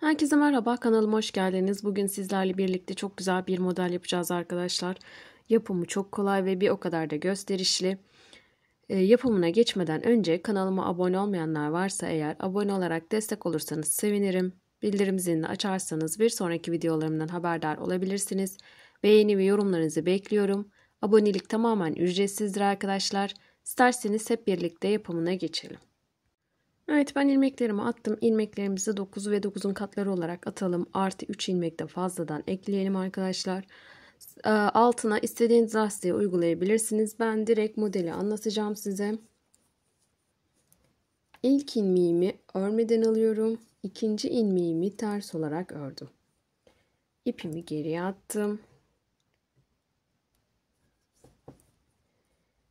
Herkese merhaba, kanalıma hoş geldiniz. Bugün sizlerle birlikte çok güzel bir model yapacağız arkadaşlar. Yapımı çok kolay ve bir o kadar da gösterişli. E, yapımına geçmeden önce kanalıma abone olmayanlar varsa eğer abone olarak destek olursanız sevinirim. Bildirim zilini açarsanız bir sonraki videolarımdan haberdar olabilirsiniz. Beğeni ve yorumlarınızı bekliyorum. Abonelik tamamen ücretsizdir arkadaşlar. İsterseniz hep birlikte yapımına geçelim. Evet ben ilmeklerimi attım. İlmeklerimizi 9 ve 9'un katları olarak atalım. Artı 3 ilmek de fazladan ekleyelim arkadaşlar. Ee, altına istediğiniz lastiği uygulayabilirsiniz. Ben direkt modeli anlatacağım size. İlk ilmeğimi örmeden alıyorum. İkinci ilmeğimi ters olarak ördüm. İpimi geriye attım.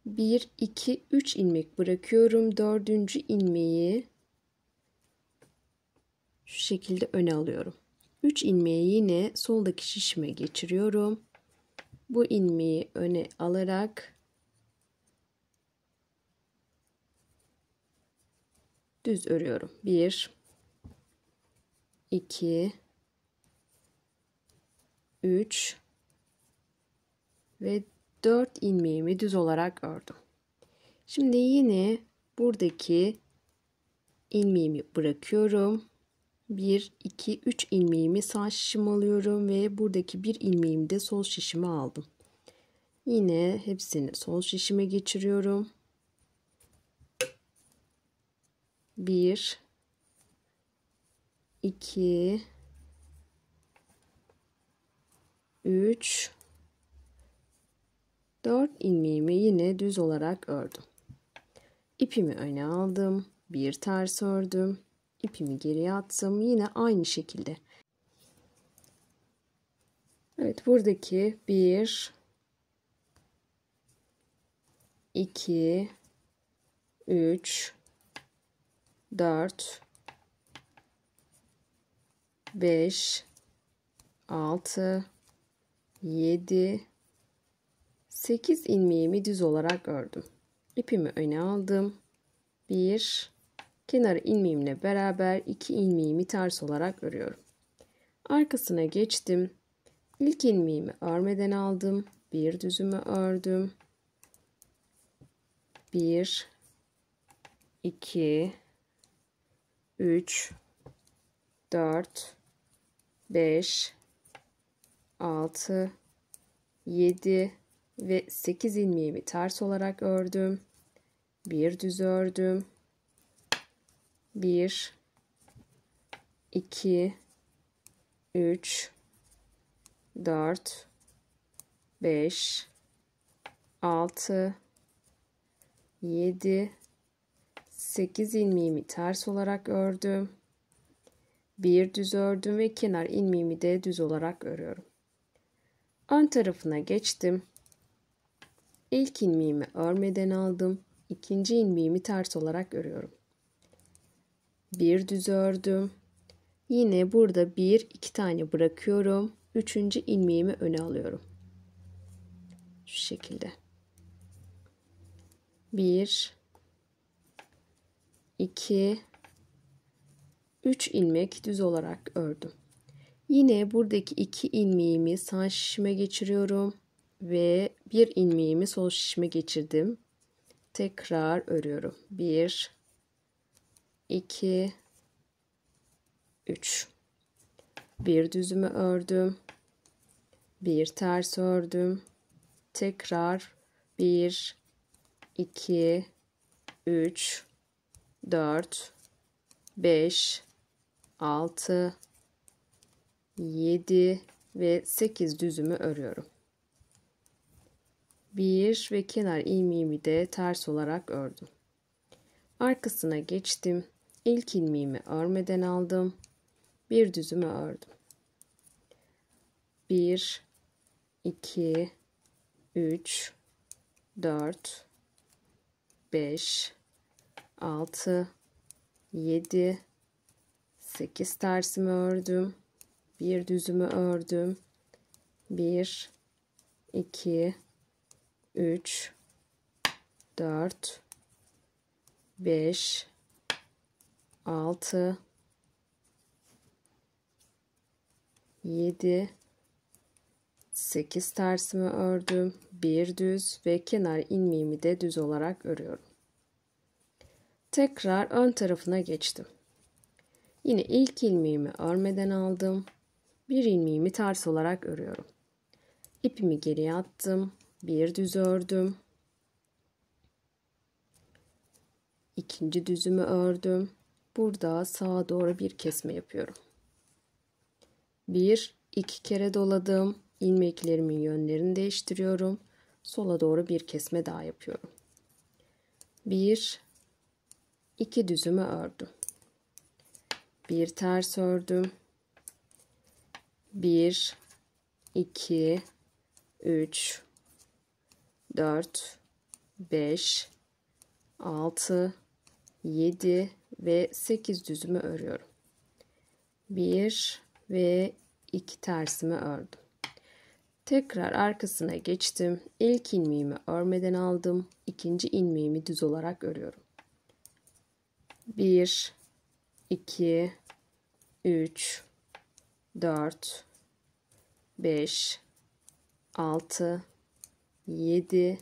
1, 2, 3 ilmek bırakıyorum. Dördüncü ilmeği şu şekilde öne alıyorum. 3 ilmeği yine soldaki şişime geçiriyorum. Bu ilmeği öne alarak düz örüyorum. 1 2 3 ve 4 ilmeğimi düz olarak ördüm. Şimdi yine buradaki ilmeğimi bırakıyorum. 1 2 3 ilmeğimi sağ şişime alıyorum ve buradaki bir ilmeğimi de sol şişime aldım. Yine hepsini sol şişime geçiriyorum. 1 2 3 4 ilmeğimi yine düz olarak ördüm. İpimi öne aldım. Bir ters ördüm. İpimi geriye attım. Yine aynı şekilde. Evet buradaki 1 2 3 4 5 6 7 8 ilmeğimi düz olarak ördüm. İpimi öne aldım. 1 kenar ilmeğimle beraber 2 ilmeğimi ters olarak örüyorum. Arkasına geçtim. İlk ilmeğimi örmeden aldım. Bir düzümü ördüm. 1 2 3 4 5 6 7 ve 8 ilmeğimi ters olarak ördüm. Bir düz ördüm. 1 2 3 4 5 6 7 8 ilmeğimi ters olarak ördüm. Bir düz ördüm ve kenar ilmeğimi de düz olarak örüyorum. Ön tarafına geçtim. İlk ilmeğimi örmeden aldım. İkinci ilmeğimi ters olarak örüyorum. Bir düz ördüm. Yine burada bir iki tane bırakıyorum. Üçüncü ilmeğimi öne alıyorum. Şu şekilde. Bir, iki, üç ilmek düz olarak ördüm. Yine buradaki iki ilmeğimi sağ şişime geçiriyorum ve bir ilmeğimi sol şişime geçirdim. Tekrar örüyorum. 1 2 3 bir düzümü ördüm. Bir ters ördüm. Tekrar 1 2 3 4 5 6 7 ve 8 düzümü örüyorum. 1 ve kenar ilmeğimi de ters olarak ördüm. Arkasına geçtim. İlk ilmeğimi örmeden aldım. Bir düzümü ördüm. 1 2 3 4 5 6 7 8 tersimi ördüm. Bir düzümü ördüm. 1 2 3 4 5 6 7 8 tersimi ördüm. Bir düz ve kenar ilmeğimi de düz olarak örüyorum. Tekrar ön tarafına geçtim. Yine ilk ilmeğimi örmeden aldım. Bir ilmeğimi ters olarak örüyorum. İpimi geriye attım. Bir düz ördüm. İkinci düzümü ördüm. Burada sağa doğru bir kesme yapıyorum. Bir, iki kere doladım. İlmeklerimin yönlerini değiştiriyorum. Sola doğru bir kesme daha yapıyorum. Bir, iki düzümü ördüm. Bir ters ördüm. Bir, iki, üç, dört, beş, altı, yedi ve sekiz düzümü örüyorum. Bir ve iki tersimi ördüm. Tekrar arkasına geçtim. İlk ilmeğimi örmeden aldım. İkinci ilmeğimi düz olarak örüyorum. 1 2 3 4 5 6 7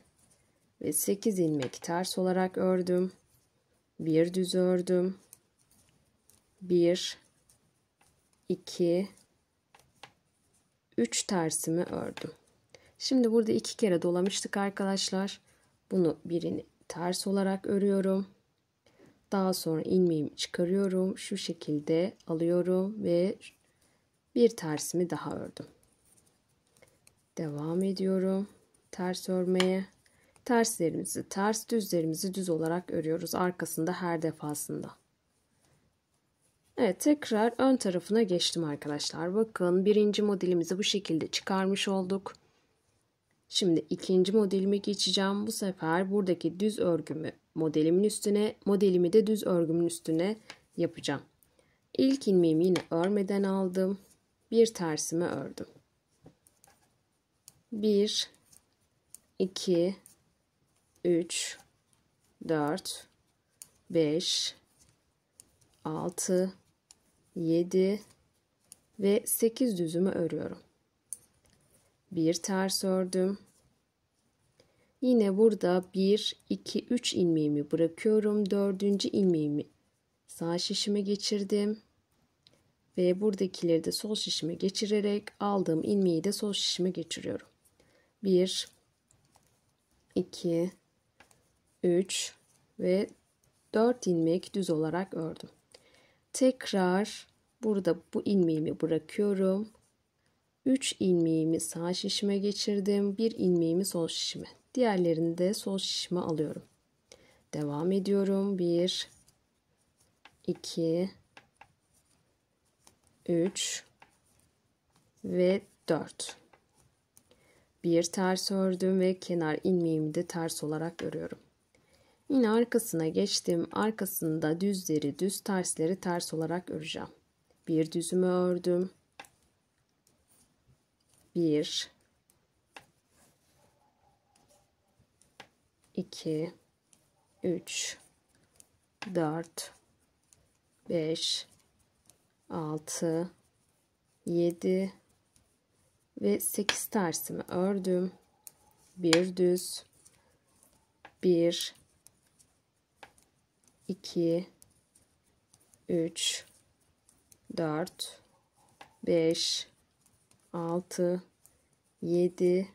ve 8 ilmek ters olarak ördüm. Bir düz ördüm. 1 2 3 tersimi ördüm. Şimdi burada iki kere dolamıştık arkadaşlar. Bunu birini ters olarak örüyorum. Daha sonra ilmeğimi çıkarıyorum. Şu şekilde alıyorum ve bir tersimi daha ördüm. Devam ediyorum. Ters örmeye. Terslerimizi ters, düzlerimizi düz olarak örüyoruz arkasında her defasında. Evet tekrar ön tarafına geçtim arkadaşlar. Bakın birinci modelimizi bu şekilde çıkarmış olduk. Şimdi ikinci modelime geçeceğim. Bu sefer buradaki düz örgümü modelimin üstüne, modelimi de düz örgümün üstüne yapacağım. İlk ilmeğimi yine örmeden aldım. Bir tersimi ördüm. 1 2 3 4 5 6 7 ve 8 düzümü örüyorum. Bir ters ördüm. Yine burada 1 2 3 ilmeğimi bırakıyorum. Dördüncü ilmeğimi sağ şişime geçirdim. Ve buradakileri de sol şişime geçirerek aldığım ilmeği de sol şişime geçiriyorum. 1 2 3 ve 4 ilmek düz olarak ördüm. Tekrar burada bu ilmeğimi bırakıyorum. 3 ilmeğimi sağ şişime geçirdim. 1 ilmeğimi sol şişime. Diğerlerini de sol şişime alıyorum. Devam ediyorum. 1 2 3 ve 4. Bir ters ördüm ve kenar ilmeğimi de ters olarak örüyorum. Yine arkasına geçtim. Arkasında düzleri düz tersleri ters olarak öreceğim. Bir düzümü ördüm. Bir, iki, üç, dört, beş, altı, yedi. Ve sekiz tersimi ördüm. Bir düz, bir, 2 3 4 5 6 7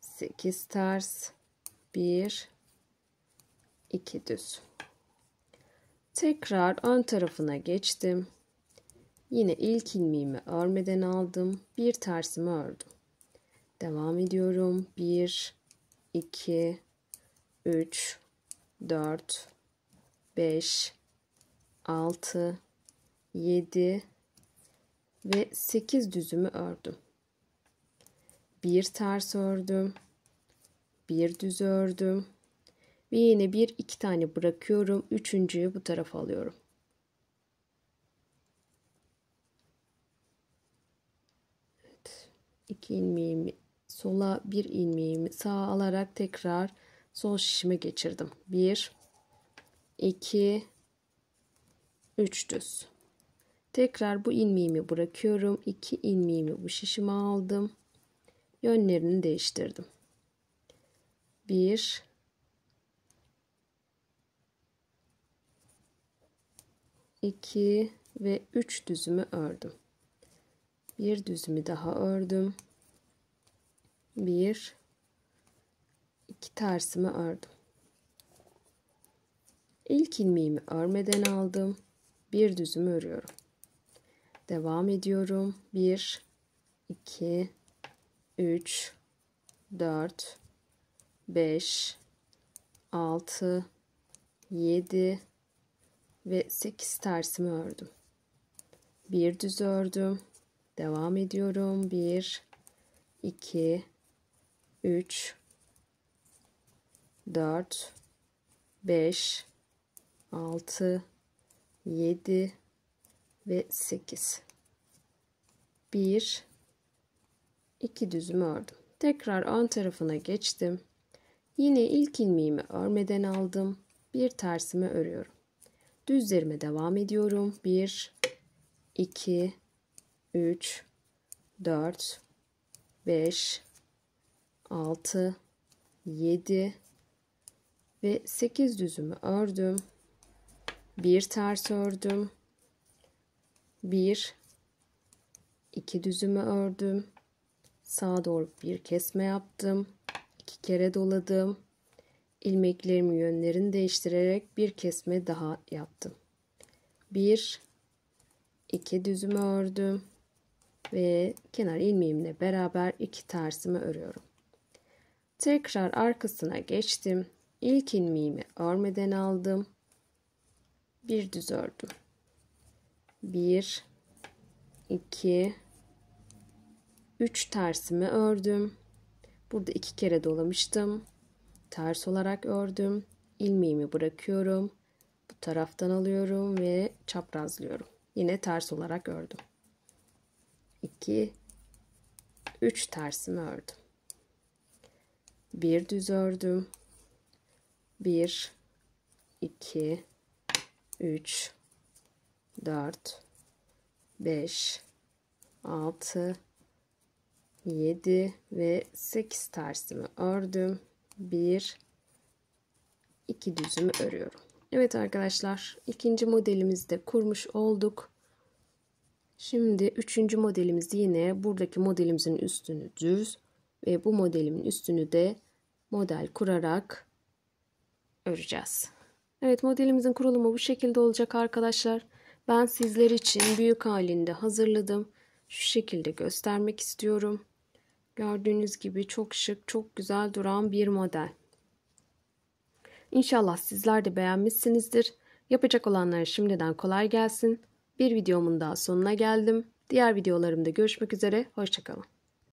8 ters 1 2 düz. Tekrar ön tarafına geçtim. Yine ilk ilmeğimi örmeden aldım. Bir tersimi ördüm. Devam ediyorum. 1 2 3 4 5 6 7 ve 8 düzümü ördüm. Bir ters ördüm. Bir düz ördüm. Ve yine bir iki tane bırakıyorum. Üçüncüyü bu tarafa alıyorum. Evet. İki ilmeğimi sola bir ilmeğimi sağa alarak tekrar sol şişime geçirdim. Bir 2 3 düz. Tekrar bu ilmeğimi bırakıyorum. 2 ilmeğimi bu şişime aldım. Yönlerini değiştirdim. 1 2 ve 3 düzümü ördüm. Bir düzümü daha ördüm. Bir iki tersimi ördüm. İlk ilmeğimi örmeden aldım. Bir düzümü örüyorum. Devam ediyorum. 1 2 3 4 5 6 7 ve 8 tersimi ördüm. Bir düz ördüm. Devam ediyorum. 1 2 3 4 5 6 7 ve 8 1 2 düzümü ördüm. Tekrar ön tarafına geçtim. Yine ilk ilmeğimi örmeden aldım. Bir tersimi örüyorum. Düzlerime devam ediyorum. 1 2 3 4 5 6 7 ve 8 düzümü ördüm. Bir ters ördüm. Bir, iki düzümü ördüm. Sağa doğru bir kesme yaptım. iki kere doladım. İlmeklerimin yönlerini değiştirerek bir kesme daha yaptım. Bir, iki düzümü ördüm ve kenar ilmeğimle beraber iki tersimi örüyorum. Tekrar arkasına geçtim. İlk ilmeğimi örmeden aldım. Bir düz ördüm. 1 2 3 tersimi ördüm. Burada iki kere dolamıştım. Ters olarak ördüm. ilmeğimi bırakıyorum. Bu taraftan alıyorum ve çaprazlıyorum. Yine ters olarak ördüm. 2 3 tersimi ördüm. Bir düz ördüm. 1 2 3 4 5 6 7 ve 8 tersimi ördüm. 1 2 düzümü örüyorum. Evet arkadaşlar ikinci modelimizi de kurmuş olduk. Şimdi üçüncü modelimiz yine buradaki modelimizin üstünü düz ve bu modelimin üstünü de model kurarak öreceğiz. Evet modelimizin kurulumu bu şekilde olacak arkadaşlar. Ben sizler için büyük halinde hazırladım. Şu şekilde göstermek istiyorum. Gördüğünüz gibi çok şık, çok güzel duran bir model. İnşallah sizler de beğenmişsinizdir. Yapacak olanlara şimdiden kolay gelsin. Bir videomun daha sonuna geldim. Diğer videolarımda görüşmek üzere. Hoşçakalın.